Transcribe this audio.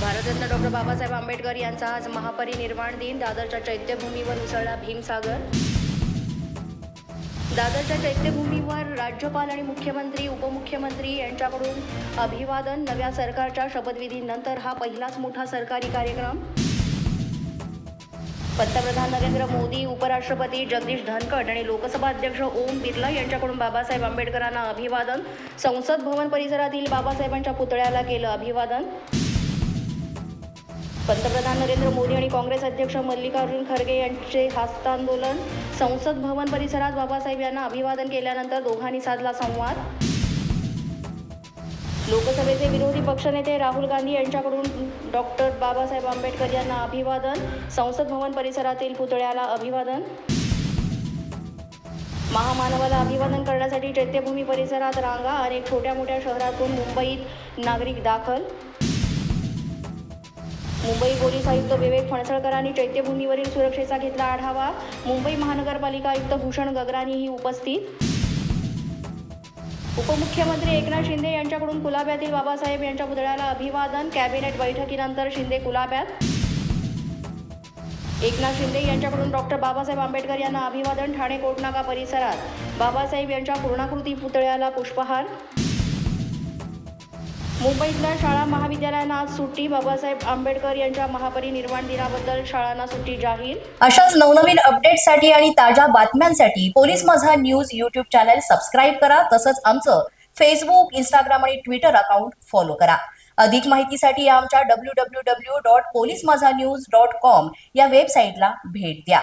Doctor Babasaheb Ambedkar यांचा आज महापरिनिर्वाण दिन. दादरच्या चैत्यभूमीवर उसळला भीमसागर. दादरच्या चैत्यभूमीवर राज्यपाल आणि मुख्यमंत्री उपमुख्यमंत्री यांच्याकडून अभिवादन. नव्या सरकारच्या शपथविधीनंतर हा पहिलाच मोठा सरकारी कार्यक्रम. पंतप्रधान नरेंद्र मोदी उपराष्ट्रपती जगदीश धनखड आणि लोकसभा अध्यक्ष ओम बिर्ला यांच्याकडून बाबासाहेब आंबेडकरांना अभिवादन. संसद भवन परिसरातील बाबासाहेबांच्या पुतळ्याला केलं अभिवादन. पंतप्रधान नरेंद्र मोदी आणि काँग्रेस अध्यक्ष मल्लिकार्जुन खरगे यांचे हस्तांदोलन संसद भवन परिसरात बाबासाहेब यांना अभिवादन केल्यानंतर दोघांनी साधला संवाद. लोकसभेचे विरोधी पक्षनेते राहुल गांधी यांच्याकडून डॉक्टर बाबासाहेब आंबेडकर यांना अभिवादन संसद भवन परिसरातील पुतळ्याला अभिवादन. महामानवाला अभिवादन करण्यासाठी चैत्यभूमी परिसरात रांगा अनेक छोट्या मोठ्या शहरातून मुंबईत नागरिक दाखल. मुंबई पोलीस आयुक्त विवेक फणसळकरांनी चैत्यभूमीवरील सुरक्षेचा घेतला आढावा. मुंबई महानगरपालिका आयुक्त भूषण गगरानीही उपस्थित. उपमुख्यमंत्री एकनाथ शिंदे यांच्याकडून कुलाब्यातील बाबासाहेब यांच्या पुतळ्याला अभिवादन. कॅबिनेट बैठकीनंतर शिंदे कुलाब्यात. एकनाथ शिंदे यांच्याकडून डॉक्टर बाबासाहेब आंबेडकर यांना अभिवादन. ठाणे कोटनाका परिसरात बाबासाहेब यांच्या पूर्णाकृती पुतळ्याला पुष्पहार. मुंबईतल्या शाळा महाविद्यालयांना आज सुट्टी. बाबासाहेब आंबेडकर यांच्या महापरिनिर्वाण दिनाबद्दल शाळांना सुट्टी जाहीर. अशाच नवनवीन अपडेटसाठी आणि ताज्या बातम्यांसाठी पोलीस माझा न्यूज युट्यूब चॅनल सबस्क्राईब करा. तसंच आमचं फेसबुक इंस्टाग्राम आणि ट्विटर अकाउंट फॉलो करा. अधिक माहितीसाठी आमच्या W W W dot police माझा न्यूज डॉट कॉम या वेबसाईटला भेट द्या.